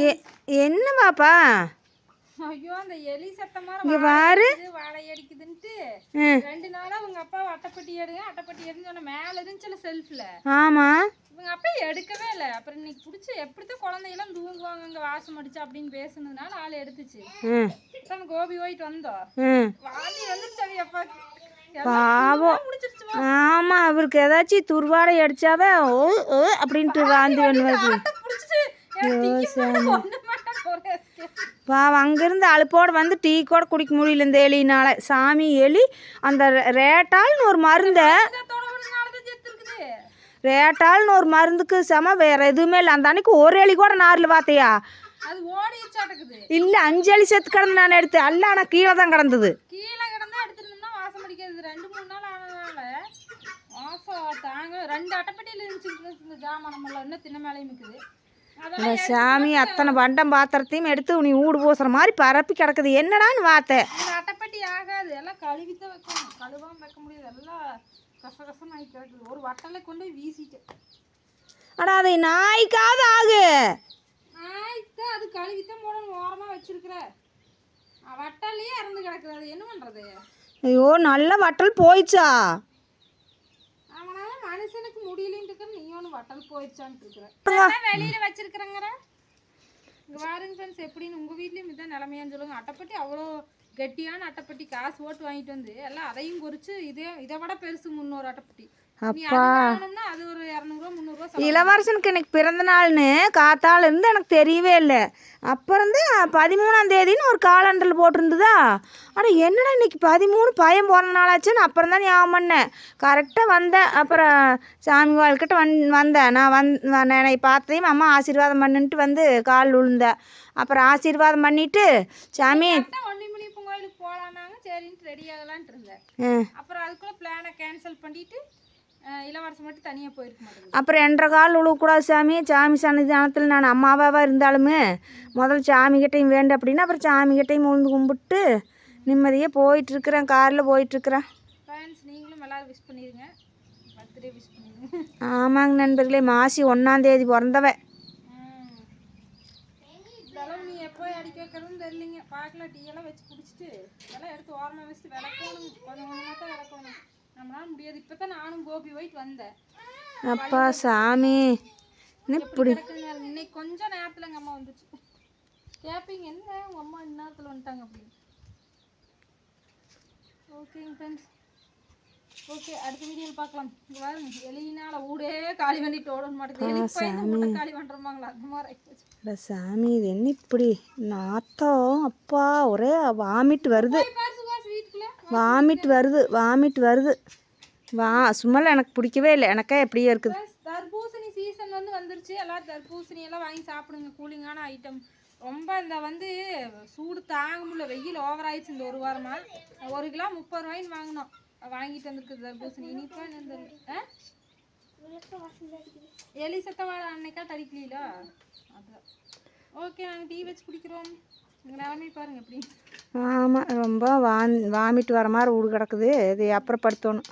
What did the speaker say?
எ என்ன பாப்பா? ஐயோ அந்த எலி சத்தமா இங்க பாரு. வாழை அடிக்குதுன்ட்டு. ரெண்டு நாளா அவங்க அப்பா அட்டைப்பட்டி எடுங்க அட்டைப்பட்டி எடுன்னு சொன்ன மேல இருந்துச்சுல செல்ஃப்ல. ஆமாம் இவங்க அப்பா எடுக்கவே இல்லை. அப்புறம் இன்னைக்கு பிடிச்சி எப்படித்தான் குழந்தையெல்லாம் தூங்குவாங்க இங்க வாசம் அடிச்சு அப்படின்னு பேசுனதுனால ஆள் எடுத்துச்சு. நம்ம கோபி போயிட்டு வந்தோம். வாந்தி வந்துருச்சு அப்பாக்கு பாவம். ஆமாம் அவருக்கு ஏதாச்சும் துர்வாடை அடிச்சாவே ஓ ஓ அப்படின்ட்டு வாந்தி பண்ணுவாரு பாவம் அங்கேருந்து அழுப்போடு வந்து டீ கூட குடிக்க முடியல இந்த எலினால. சாமி எலி அந்த ரேட்டால்னு ஒரு மருந்தை. ரேட்டால்னு ஒரு மருந்துக்கு செம வேற எதுவுமே இல்லை. அந்த அன்னைக்கு ஒரு எலி கூட நாரில் பார்த்தியா இல்லை அஞ்சு எலி செத்து கிடந்து நான் எடுத்து. அல்ல ஆனால் கீழே தான் கிடந்தது. ரெண்டு அட்டைப்பட்டியில் இருந்துச்சு. எல்லாம் இன்னும் தின்ன மேலேயும் இருக்குது இந்த சாமி அத்தனை பண்டம் பாத்திரத்தையும் எடுத்து நீ ஊடு பூசுற மாதிரி பரப்பி கிடக்குது. என்னடான்னு பார்த்தேன் இந்த அட்டைப்பட்டி ஆகாது. எல்லாம் கழுவித்தான் வைக்கணும். கழுவாம வைக்க முடியாது. எல்லாம் கச கசன்னு ஆகி கிடக்குது. ஒரு வட்டலை கொண்டு வீசிட்டேன். அடா அதை நாய்க்காவது ஆகு. ஆயித்தான் அது கழுவித்தான் போடணும். ஓரமாக வச்சிருக்கிற. வட்டாலேயே இறந்து கிடக்குது. அது என்ன பண்ணுறது ஐயோ நல்ல வட்டல் போயிச்சா வட்டல் போயிடுச்சான்ட்டு இருக்கிற வெளியில வச்சிருக்கிறங்கிற. இங்க பாருங்க ஃப்ரெண்ட்ஸ் எப்படின்னு உங்க வீட்லயும் இதான் நிலைமையான்னு சொல்லுங்க. அட்டைப்பட்டி அவ்வளோ கெட்டியான அட்டைப்பட்டி காசு போட்டு வாங்கிட்டு வந்து எல்லாம் அதையும் குறிச்சு இதே இதை விட பெருசு முந்நூறு அட்டைப்பட்டி. செலவு இளவரசனுக்கு இன்னைக்கு பிறந்த நாள்னு காத்தால இருந்து எனக்கு தெரியவே இல்லை. அப்புறம் தான் பதிமூணாம் தேதின்னு ஒரு காலண்டரில் போட்டிருந்ததா? ஆனால் என்னடா இன்னைக்கு பதிமூணு பையன் பிறந்த நாளாச்சுன்னு அப்புறம் தான் ஞாபகம் பண்ணேன். கரெக்டாக வந்தேன். அப்புறம் சாமி வாழ்க்கிட்ட வந் வந்தேன். நான் வந் நான் என்னை பார்த்ததையும் அம்மா ஆசீர்வாதம் பண்ணுன்ட்டு வந்து கால் விழுந்தேன் அப்புறம் ஆசீர்வாதம் பண்ணிட்டு சாமி கோயிலுக்கு போகலான்னாங்க சரின்ட்டு ரெடி ஆகலான்ட்டு இருந்தேன். அப்புறம் அதுக்குள்ள பிளானை கேன்சல் பண்ணிட்டு அஹ், இளவரசன் மட்டும் தனியாக போயிருக்க மாட்டேங்குது. அப்புறம் என்ற கால் விழுவக்கூடாது சாமி. சாமி சன்னிதானத்தில் நான் அம்மாவாக இருந்தாலுமே முதல்ல சாமிகிட்டையும் வேண்டும் அப்படின்னா அப்புறம் சாமிகிட்டையும் உழுந்து கும்பிட்டு நிம்மதியாக போயிட்டுருக்குறேன். காரில் போயிட்டுருக்குறேன். ஃப்ரெண்ட்ஸ் நீங்களும் எல்லாரும் விஷ் பண்ணிடுங்க பர்த்டே விஷ் பண்ணிடுங்க ஆமாங்க நண்பர்களே மாசி ஒன்றாந்தேதி பிறந்தவ. நீ எப்போ அடிக்க வைக்கிறதுன்னு தெரியலிங்க. பார்க்கல டீ எல்லாம் வச்சு குடிச்சிட்டு இதெல்லாம் எடுத்து ஓரமாக வச்சுட்டு விளக்கணும். கொஞ்சம் கொஞ்சமாக தான் விளக்கணும். முடியாது. இப்போ தான் நானும் கோபி போயிட்டு வந்தேன். அப்பா சாமி. இப்படி இன்னைக்கு கொஞ்சம் நேரத்தில் எங்கள் அம்மா வந்துச்சு. கேட்பீங்க என்ன? உங்கள் அம்மா இந்நேரத்தில் வந்துட்டாங்க அப்படின்னு. ஓகேங்க ஃப்ரெண்ட்ஸ் ஓகே அடுத்த வீடியோவில் பார்க்கலாம். இங்க பாருங்க எலினால ஊடே காலி பண்ணிட்டு ஓடணும் மாட்டேங்குது. காலி பண்ணுறோமாங்களா அந்த மாதிரி சாமி இது என்ன இப்படி? நாத்தம் அப்பா ஒரே வாமிட் வருது. வாமிட் வருது வாமிட் வருது. வா சும்மால எனக்கு பிடிக்கவே இல்லை. எனக்கே எப்படியே இருக்குது. தர்பூசணி சீசன் வந்து வந்துருச்சு. எல்லாரும் தர்பூசணி எல்லாம் வாங்கி சாப்பிடுங்க. கூலிங்கான ஐட்டம் ரொம்ப இந்த வந்து சூடு தாங்க முடியல. வெயில் ஓவர் ஆயிடுச்சு இந்த ஒரு வாரமா. ஒரு கிலோ முப்பது ரூபாய்ன்னு வாங்கினோம். வாங்கிட்டு வந்திருக்கு தர்பூசணி. இனிப்பா? எலி சத்த வாழை அன்னைக்கா தடிக்கலீல அதான். ஓகே நாங்கள் டீ வச்சு குடிக்கிறோம். நிலமை பாருங்க எப்படி? ஆமாம் ரொம்ப வான் வாமிட் வர மாதிரி வீடு கிடக்குது. இது அப்புறப்படுத்தணும்.